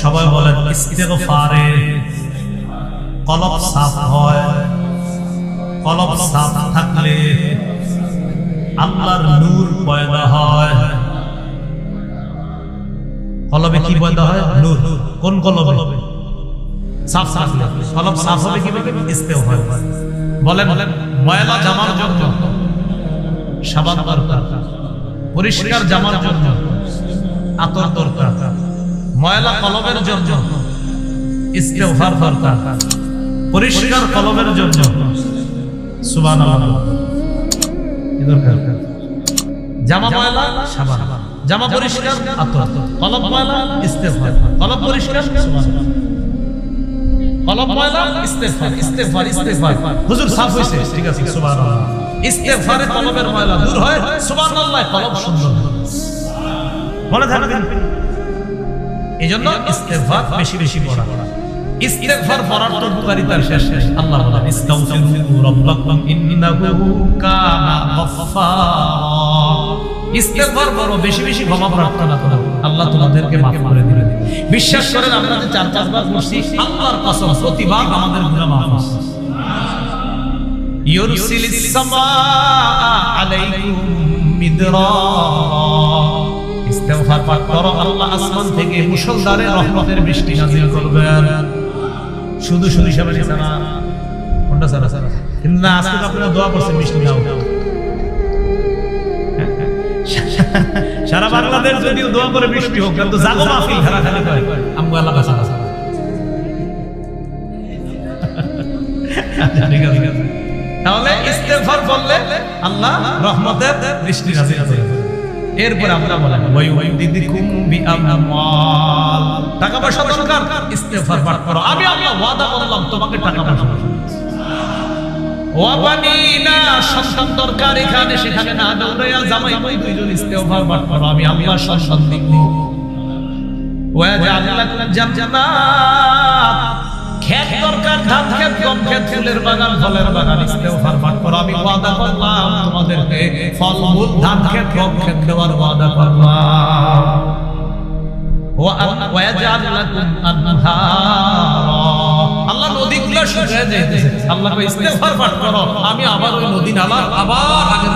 সবাই বলেন, ইস্তেগফারে কলব সাফ হয়। কলব সাফ থাকলে আল্লাহর নূর পয়দা হয়। কলবে কি পয়দা হয়? নূর। কোন কলবে? সাফ সাফ কলব সাফ হবে কি ইস্তেগফার বলেন বলেন, ময়লা জামার জন্য সাবান দরকার, পরিষ্কার জামার জন্য আতর দরকার, ময়লা কলবের জন্য ইস্তেগফার দরকার, পরিষ্কার কলবের জন্য। দরকার? জামা ময়লা, সাবান। জামা পরিষ্কার, আতর। কলব ময়লা, ইস্তেগফার। কলব পরিষ্কার, সুবহানাল্লাহ। কলব ময়লা, ইস্তেগফার ইস্তেগফার ইস্তেগফার। হুজুর সাফ হইছে, ঠিক আছে, সুবহানাল্লাহ। ইস্তেগফারে কলবের ময়লা দূর হয় সুবহানাল্লাহ কলব সুন্দর মনে থাকবেন এজন্য ইস্তেগফার বেশি বেশি পড়া। ইস্তেগফার পড়ার তো উপকারিতার শেষ শেষ আল্লাহ বলেন ইস্তাগফিরু রাব্বাকুম ইন্নাহু কানা গফফারা। ইস্তেগফার করো বেশি বেশি ক্ষমা প্রার্থনা করো। আল্লাহ তোমাদেরকে মাফ করে দিবেন। বিশ্বাস করেন আমরা যে চার পাঁচবার করছি আল্লাহর কসম প্রতিবার আমাদের গুনাহ মাফ ইউরসিলিস সামা আলাইকুম মিদরারা ইস্তেগফার পাঠ করো, আল্লাহ আসমান থেকে মুষলধারে রহমতের বৃষ্টি নাজিল করবেন। শুধু শুধু নিছে না। কোনটা সারা সারা না, আজকে আপনারা দোয়া করছেন, বৃষ্টি নাও। সারা বাংলাদেশ যদিও দোয়া করে বৃষ্টি হোক, কিন্তু জাগো মাহফিল খারা খালি কয় আমগো আল্লাহ কাছে ঠিক আছে ঠিক আছে। তাহলে ইস্তেগফার করলে আল্লাহ রহমতের নাজিল করে এরপর আমরা বলেন টাকা পয়সা দরকার, ইস্তেগফার পাঠ করো। আমি আল্লাহ ওয়াদা করলাম, তোমাকে টাকা পয়সা দরকার, এখানে সেখানে না দৌড়াইয়া জামাই বই দুইজন ইস্তেগফার পাঠ করো, আমি আল্লাহ সন্তান ওয়াজাল লাকুম জান্নাত। ক্ষেত দরকার, ধান ক্ষেত গম ক্ষেত ফুলের বাগান, ফলের বাগান, ইস্তেগফার পাঠ করো। আমি ওয়াদা করলাম তোমাদেরকে, ফল মূল ধান ক্ষেত গম ক্ষেত দেওয়ার ওয়াদা করলাম। আল্লাহ নদীগুলো শুকিয়ে আল্লাহ পাঠ করো। আমি আবার ওই নদী নালা আবার আগের